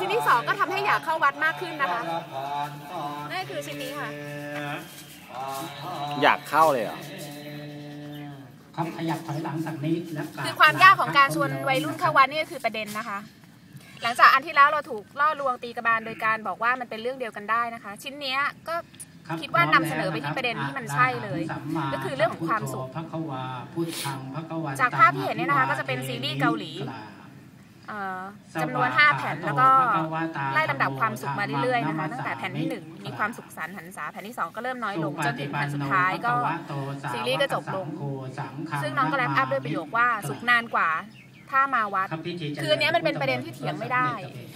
ชิ้นที่สองก็ทำให้อยากเข้าวัดมากขึ้นนะคะนั่นคือชิ้นนี้ค่ะ อยากเข้าเลยเหรอครับขยับถอยหลังสักนิดแล้วกรบคือความยากของการชวนวัยรุ่นเข้าวัดนี่ก็คือประเด็นนะคะ หลังจากอันที่แล้วเราถูกล่อลวงตีกระบาลโดยการบอกว่ามันเป็นเรื่องเดียวกันได้นะคะ ชิ้นเนี้ยก็รับคิดว่านำเสนอไปที่ประเด็นที่มันใช่เลยสัมมาก็คือเรื่องของความสุขพระควาพุทธังพระกวันจากภาพที่เห็นเนี่ยนะคะ ก็จะเป็นซีรีส์เกาหลีเอ่อ จำนวน 5 แผ่นแล้วก็ไล่ลำดับความสุขมาเรื่อยๆนะคะตั้งแต่แผ่นที่ 1 มีความสุขสันต์หันษาแผ่นที่ 2 ก็เริ่มน้อยลงจนถึงแผ่นสุดท้ายก็ซีรีส์ก็จบลง ซึ่งน้องก็แรปอัพด้วยประโยคว่าสุขนานกว่าถ้ามาวัด คืออันเนี้ยมันเป็นประเด็นที่เถียงไม่ได้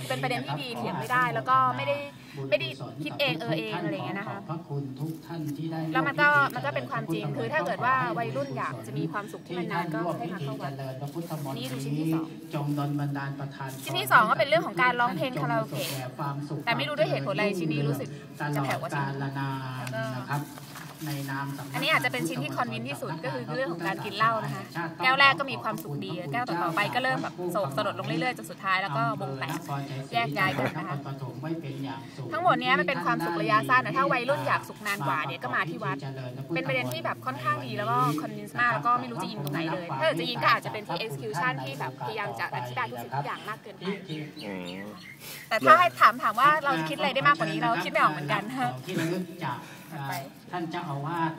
เป็นประเด็นที่ดีเถียงไม่ได้ แล้วก็ไม่ได้ไม่ได้คิดเองเออเองอะไรอย่างเงี้ยนะคะ ขอบพระคุณทุกท่านที่ได้แล้วมันก็มันก็เป็นความจริงคือถ้าเกิดว่าวัยรุ่นอยากจะมีความสุขที่มันนานก็ให้มาเข้าวัดนี่ดูชิ้นที่สองจงดลบันดาลประทานชิ้นที่สองก็เป็นเรื่องของการร้องเพลงคาราโอเกะแต่ไม่รู้ด้วยเหตุผลอะไรชิ้นนี้รู้สึกจะแผ่วกว่าชิ้นตลอดกาลนานนะครับในนามสำกอันนี้อาจจะเป็นชิ้นที่คอนวินที่สุดก็คือเรื่องของการกินเหล้านะคะ แก้วแรกก็มีความสุขดี แก้วต่อๆไปก็เริ่มแบบโศกสลดลงเรื่อยๆจนสุดท้ายแล้วก็วงแตกแยกย้ายกันนะคะ ทั้งหมดเนี้ยมันเป็นความสุขระยะสั้นแต่ถ้าวัยรุ่นอยากสุขนานกว่าเนี่ยก็มาที่วัด เป็นประเด็นที่แบบค่อนข้างดีแล้วก็คอนวินส์มากแล้วก็ไม่รู้จะยิงตรงไหนเลย ถ้าเกิดจะยิงก็อาจจะเป็นที่ execution ที่แบบพยายามจะอธิบายทุกสิ่งทุกอย่างมากเกินไปอืมแต่ถ้าให้ถามถามว่าเราคิดอะไรได้มากกว่านี้เราคิดไม่ออกเหมือนกันขอที่ระลึกจากเอ่อท่านเจ้าอาวาส